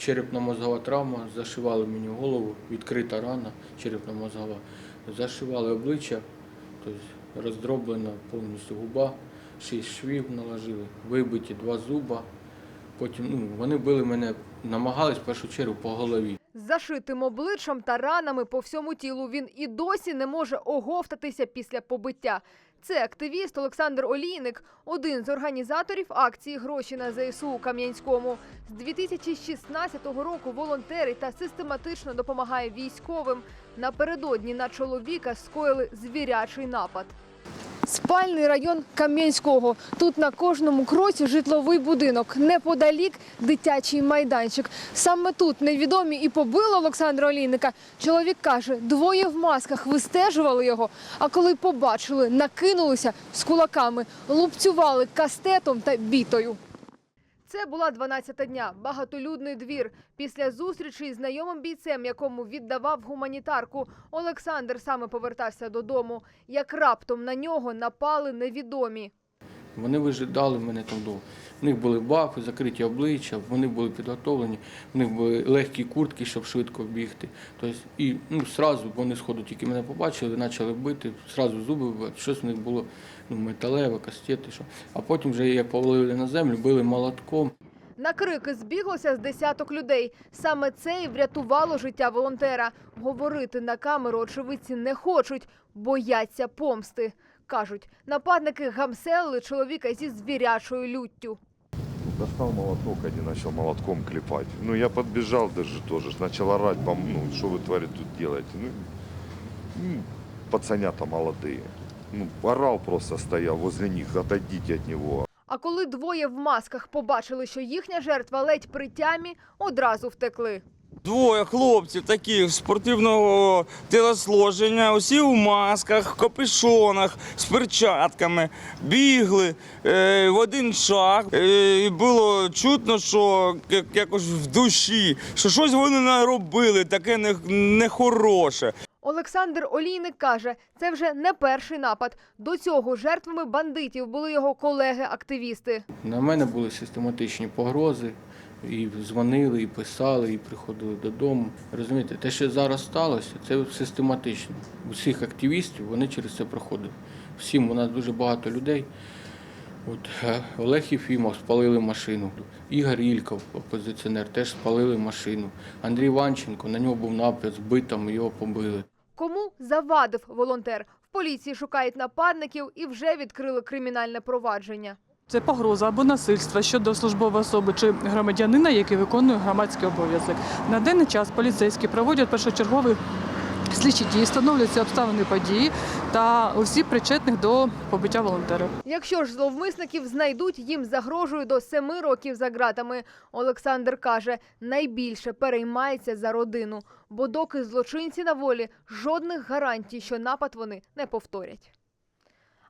черепно-мозгова травма, зашивали мені голову, відкрита рана, черепно-мозгова. Зашивали обличчя, тобто роздроблена повністю губа, шість швів наложили, вибиті два зуба. Потім ну, вони били мене, намагались в першу чергу по голові. З зашитим обличчям та ранами по всьому тілу він і досі не може оговтатися після побиття. Це активіст Олександр Олійник, один з організаторів акції Гроші на ЗСУ у Кам'янському. З 2016 року волонтерить та систематично допомагає військовим. Напередодні на чоловіка скоїли звірячий напад. Спальний район Кам'янського. Тут на кожному кроці житловий будинок, неподалік дитячий майданчик. Саме тут невідомі і побили Олександра Олійника. Чоловік каже, двоє в масках вистежували його. А коли побачили, накинулися з кулаками, лупцювали кастетом та бітою. Це була 12-та дня, багатолюдний двір. Після зустрічі з знайомим бійцем, якому віддавав гуманітарку, Олександр саме повертався додому. Як раптом на нього напали невідомі. Вони вижидали мене там довго. В них були бафи, закриті обличчя, вони були підготовлені, в них були легкі куртки, щоб швидко бігти. Тобто, і ну, сразу вони сходу тільки мене побачили, почали бити, сразу зуби вибивати, щось в них було ну, металеве, кастети, що. А потім вже як повалили на землю, били молотком. На крики збіглося з десяток людей. Саме це і врятувало життя волонтера. Говорити на камеру очевидці не хочуть, бояться помсти. Кажуть, нападники гамселили чоловіка зі звірячою люттю. Достал молоток один, начал молотком клепать. Ну, я подбежал даже тоже, начал орать, пом- ну, что вы, твари, тут делаете? Ну, ну, пацанята молодые. Ну, орал просто стоял возле них, отойдите от него. А коли двоє в масках побачили, що їхня жертва ледь при тямі, одразу втекли. Двоє хлопців таких спортивного телосложення, усі у масках, капюшонах, з перчатками, бігли е, в один шаг. Е, і було чутно, що як- якось в душі, що щось вони наробили, таке не- нехороше. Олександр Олійник каже, це вже не перший напад. До цього жертвами бандитів були його колеги-активісти. На мене були систематичні погрози, і дзвонили, і писали, і приходили додому. Розумієте, те, що зараз сталося, це систематично. Усіх активістів вони через це проходили. Всім у нас дуже багато людей. От е, Олег Єфімов спалили машину. Ігор Ільков, опозиціонер, теж спалили машину. Андрій Ванченко, на нього був напад, збитим, його побили. Кому завадив волонтер? В поліції шукають нападників і вже відкрили кримінальне провадження. Це погроза або насильство щодо службової особи чи громадянина, який виконує громадський обов'язок. На даний час поліцейські проводять першочергові слідчі дії, встановлюються обставини події та усі причетних до побиття волонтера. Якщо ж зловмисників знайдуть, їм загрожує до семи років за ґратами. Олександр каже, найбільше переймається за родину, бо доки злочинці на волі, жодних гарантій, що напад вони не повторять.